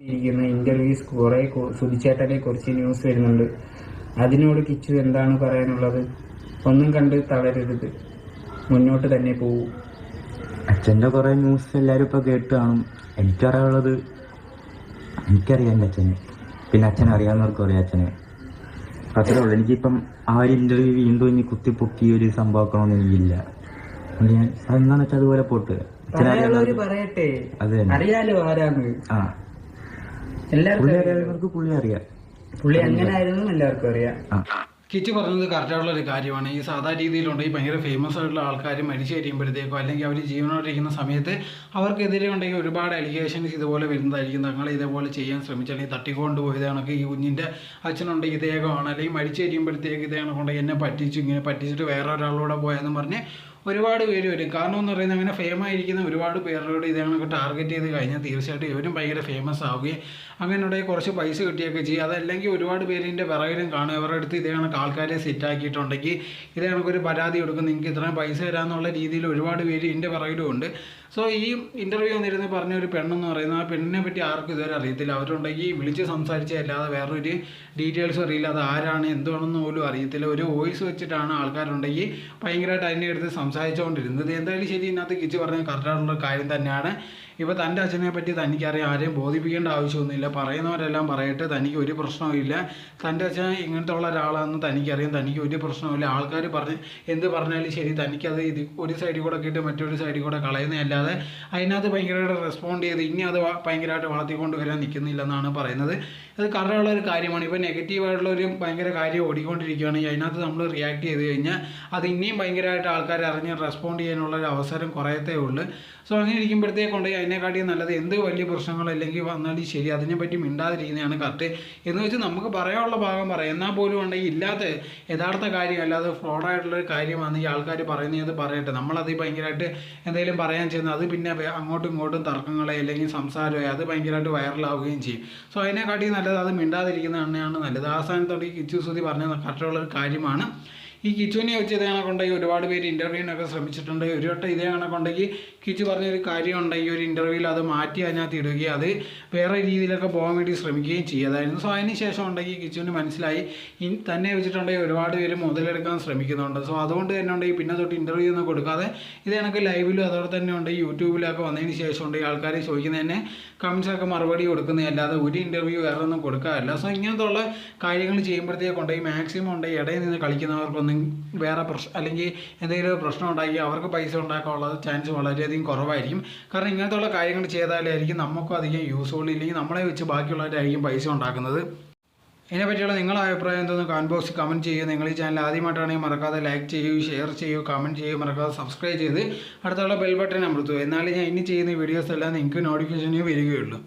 ഇരിക്കുന്ന ഇന്റർവ്യൂസ് കുറെ സുധിച്ചേട്ടനെ കുറിച്ച് ന്യൂസ് വരുന്നുണ്ട്. അതിനോട് കിച്ചു എന്താണ് പറയാനുള്ളത്? ഒന്നും കണ്ട് തളരരുത്. മുന്നോട്ട് തന്നെ പോകൂ അച്ഛന്റെ കുറേ ന്യൂസ് എല്ലാവരും ഇപ്പോൾ കേട്ട് കാണും. എനിക്കറിയാനുള്ളത് എനിക്കറിയാം എന്റെ അച്ഛനെ. പിന്നെ അച്ഛനെ അറിയാവുന്നവർക്കും അറിയാം അച്ഛനെ. അത്രേ ഉള്ളൂ. എനിക്കിപ്പം ആ ഒരു ഇന്റർവ്യൂ വീണ്ടും ഇനി കുത്തിപ്പൊക്കി ഒരു സംഭവമാക്കണമെന്ന് എനിക്കില്ല. അതുകൊണ്ട് ഞാൻ അതെന്താണെന്ന് വെച്ചാൽ അതുപോലെ പോട്ട്. അച്ഛനെ പറയാനുള്ളവര് അറിയാവുന്നവർക്ക് പറയട്ടെ. അത് അറിയാലോ ആരാന്ന്. ആ. എല്ലാവർക്കും പുള്ളി അറിയാലോ. അറിയാവുന്നവർക്ക് അറിയാം. പുള്ളി അങ്ങനെ ആയിരുന്നു എല്ലാവർക്കും അറിയാം. കിറ്റ് പറഞ്ഞത് കറക്റ്റായിട്ടുള്ള ഒരു കാര്യമാണ്. ഈ സാധാ ഈ ഭയങ്കര ഫേമസ് ആയിട്ടുള്ള ആൾക്കാർ മരിച്ചു കഴിയുമ്പോഴത്തേക്കോ അല്ലെങ്കിൽ അവർ ജീവനോടിരിക്കുന്ന സമയത്ത് അവർക്കെതിരെ ഉണ്ടെങ്കിൽ ഒരുപാട് അലിഗേഷൻസ് ഇതുപോലെ വരുന്നതായിരിക്കും. തങ്ങൾ ഇതേപോലെ ചെയ്യാൻ ശ്രമിച്ചാൽ തട്ടിക്കൊണ്ട് പോയതാണൊക്കെ ഈ കുഞ്ഞിന്റെ അച്ഛനുണ്ടെങ്കിൽ ഇതേകമാണ് അല്ലെങ്കിൽ മരിച്ചു കഴിയുമ്പോഴത്തേക്ക് ഇതേ കൊണ്ടെങ്കിൽ എന്നെ പറ്റിച്ചു ഇങ്ങനെ പറ്റിച്ചിട്ട് വേറെ ഒരാളൂടെ പോയെന്ന് പറഞ്ഞ് ഒരുപാട് പേര് വരും. കാരണം എന്ന് പറയുന്നത് അങ്ങനെ ഫേം ആയിരിക്കുന്ന ഒരുപാട് പേരോട് ഇതേണൊക്കെ ടാർഗറ്റ് ചെയ്ത് കഴിഞ്ഞാൽ തീർച്ചയായിട്ടും ഇവരും ഭയങ്കര ഫേമസ് ആവുകയും അങ്ങനെയുള്ള കുറച്ച് പൈസ കിട്ടിയൊക്കെ ചെയ്യും. അതല്ലെങ്കിൽ ഒരുപാട് പേരിന്റെ വിറകിലും കാണും. ഇവരുടെ അടുത്ത് ഇതേ കണക്ക് ആൾക്കാരെ സെറ്റ് ആക്കിയിട്ടുണ്ടെങ്കിൽ ഇതേ കണക്കൊരു പരാതി കൊടുക്കും. നിങ്ങൾക്ക് ഇത്രയും പൈസ തരാമെന്നുള്ള രീതിയിൽ ഒരുപാട് പേര് ഇതിന്റെ വിറകിലും ഉണ്ട്. സോ ഈ ഇന്റർവ്യൂ വന്നിരുന്ന് പറഞ്ഞ ഒരു പെണ്ണെന്ന് പറയുന്നത് ആ പെണ്ണിനെ പറ്റി ആർക്കും ഇതുവരെ അറിയത്തില്ല. അവരുണ്ടെങ്കിൽ വിളിച്ച് സംസാരിച്ചതല്ലാതെ വേറൊരു ഡീറ്റെയിൽസും അറിയില്ല. അത് ആരാണ് എന്തുവാണെന്ന് പോലും അറിയത്തില്ല. ഒരു വോയിസ് വെച്ചിട്ടാണ് ആൾക്കാരുണ്ടെങ്കിൽ ഭയങ്കരമായിട്ട് അതിനെ എടുത്ത് സംസാരിച്ചുകൊണ്ടിരുന്നത്. എന്തായാലും ശരി ഇതിനകത്ത് കിച്ച് പറഞ്ഞ കറക്റ്റായിട്ടുള്ള കാര്യം തന്നെയാണ്. ഇപ്പോൾ തന്റെ അച്ഛനെ പറ്റി തനിക്കറിയാം ആരെയും ബോധിപ്പിക്കേണ്ട ആവശ്യമൊന്നുമില്ല. പറയുന്നവരെല്ലാം പറയട്ടെ തനിക്ക് ഒരു പ്രശ്നവുമില്ല തന്റെ അച്ഛൻ ഇങ്ങനത്തെ ഉള്ള ഒരാളാണെന്ന് തനിക്കറിയാം തനിക്ക് ഒരു പ്രശ്നവുമില്ല ആൾക്കാർ പറഞ്ഞ് എന്ത് പറഞ്ഞാലും ശരി തനിക്കത് ഇത് ഒരു സൈഡിൽ കൂടെ കിട്ടി മറ്റൊരു സൈഡിൽ കൂടെ കളയുന്നതല്ലാതെ അതിനകത്ത് ഭയങ്കരമായിട്ട് റെസ്പോണ്ട് ചെയ്ത് ഇനി അത് ഭയങ്കരമായിട്ട് വളർത്തിക്കൊണ്ട് വരാൻ നിൽക്കുന്നില്ലെന്നാണ് പറയുന്നത്. അത് കറയുള്ള ഒരു കാര്യമാണ്. ഇപ്പോൾ നെഗറ്റീവായിട്ടുള്ള ഒരു ഭയങ്കര കാര്യം ഓടിക്കൊണ്ടിരിക്കുകയാണെങ്കിൽ അതിനകത്ത് നമ്മൾ റിയാക്ട് ചെയ്ത് കഴിഞ്ഞാൽ അത് ഇനിയും ഭയങ്കരമായിട്ട് ആൾക്കാർ അറിഞ്ഞ് റെസ്പോണ്ട് ചെയ്യാനുള്ള ഒരു അവസരം കുറയത്തേ ഉള്ളൂ. സോ അങ്ങനെ ഇരിക്കുമ്പോഴത്തേക്കുണ്ടെങ്കിൽ അതിനെക്കാട്ടിയും നല്ലത് എന്ത് വലിയ പ്രശ്നങ്ങൾ അല്ലെങ്കിൽ വന്നാലും ശരി അതിനെപ്പറ്റി മിണ്ടാതിരിക്കുന്നതാണ് കറക്റ്റ് എന്ന് വെച്ച് നമുക്ക് പറയാനുള്ള ഭാഗം പറയാം. എന്നാൽ പോലും ഉണ്ടെങ്കിൽ ഇല്ലാത്ത യഥാർത്ഥ കാര്യം അല്ലാതെ ഫ്രോഡായിട്ടുള്ളൊരു കാര്യമാണ് ഈ ആൾക്കാർ പറയുന്നത് പറയട്ടെ. നമ്മളത് ഭയങ്കരമായിട്ട് എന്തെങ്കിലും പറയാൻ ചെയ്യുന്നത് അത് പിന്നെ അങ്ങോട്ടും ഇങ്ങോട്ടും തർക്കങ്ങളെ അല്ലെങ്കിൽ സംസാരമോ അത് ഭയങ്കരമായിട്ട് വൈറലാവുകയും ചെയ്യും. സോ അതിനെക്കാട്ടി നല്ലത് അത് മിണ്ടാതിരിക്കുന്നതാണ് നല്ലത്. ആ സ്ഥാനത്തോടെ കിച്ചു സുതി പറഞ്ഞ കറക്റ്റുള്ളൊരു കാര്യമാണ്. ഈ കിച്ചുവിനെ വെച്ച് ഇതേ കണക്കുണ്ടെങ്കിൽ ഒരുപാട് പേര് ഇന്റർവ്യൂവിനൊക്കെ ശ്രമിച്ചിട്ടുണ്ട്. ഒരു വട്ടം ഇതേ കണക്കുണ്ടെങ്കിൽ കിച്ചു പറഞ്ഞൊരു കാര്യം ഉണ്ടെങ്കിൽ ഒരു ഇന്റർവ്യൂവിൽ അത് മാറ്റി അതിനകത്ത് ഇടുകയും അത് വേറെ രീതിയിലൊക്കെ പോകാൻ വേണ്ടി ശ്രമിക്കുകയും ചെയ്യതായിരുന്നു സോ അതിന് ശേഷം ഉണ്ടെങ്കിൽ കിച്ചുവിന് മനസ്സിലായി. തന്നെ വെച്ചിട്ടുണ്ടെങ്കിൽ ഒരുപാട് പേര് മുതലെടുക്കാൻ ശ്രമിക്കുന്നുണ്ട്. സോ അതുകൊണ്ട് തന്നെ ഉണ്ടെങ്കിൽ പിന്നെ തൊട്ട് ഇന്റർവ്യൂ ഒന്നും കൊടുക്കാതെ ഇത് കണക്ക് ലൈവിലും അതോടെ തന്നെ ഉണ്ട് യൂട്യൂബിലൊക്കെ വന്നതിന് ശേഷം ഉണ്ട് ആൾക്കാർ തന്നെ കമൻസൊക്കെ മറുപടി കൊടുക്കുന്നതല്ലാതെ ഒരു ഇന്റർവ്യൂ വേറെ ഒന്നും കൊടുക്കാറില്ല. സോ ഇങ്ങനത്തെ ഉള്ള കാര്യങ്ങൾ ചെയ്യുമ്പോഴത്തേക്കുണ്ടെങ്കിൽ മാക്സിമം ഉണ്ടെങ്കിൽ ഇടയിൽ നിന്ന് കളിക്കുന്നവർക്കൊന്നും വേറെ പ്രശ്നം അല്ലെങ്കിൽ എന്തെങ്കിലും പ്രശ്നം ഉണ്ടാക്കി അവർക്ക് പൈസ ഉണ്ടാക്കാനുള്ള ചാൻസ് വളരെയധികം കുറവായിരിക്കും. കാരണം ഇങ്ങനത്തെ ഉള്ള കാര്യങ്ങൾ ചെയ്താലായിരിക്കും നമുക്കും അധികം യൂസ്ഫുൾ ഇല്ലെങ്കിൽ നമ്മളെ വെച്ച് ബാക്കിയുള്ളവരായിരിക്കും പൈസ ഉണ്ടാക്കുന്നത്. ഇതിനെ പറ്റിയുള്ള നിങ്ങളുടെ അഭിപ്രായം എന്തെന്ന് കമന്റ് ബോക്സിൽ കമന്റ് ചെയ്യുക. നിങ്ങൾ ഈ ചാനൽ ആദ്യമായിട്ടാണെങ്കിൽ മറക്കാതെ ലൈക്ക് ചെയ്യൂ ഷെയർ ചെയ്യൂ കമന്റ് ചെയ്യൂ മറക്കാതെ സബ്സ്ക്രൈബ് ചെയ്ത് അടുത്തുള്ള ബെൽ ബട്ടൺ അമർത്തുക. എന്നാലേ ഞാൻ ഇനി ചെയ്യുന്ന വീഡിയോസ് എല്ലാം നിങ്ങൾക്ക് നോട്ടിഫിക്കേഷനേ വരികയുള്ളൂ.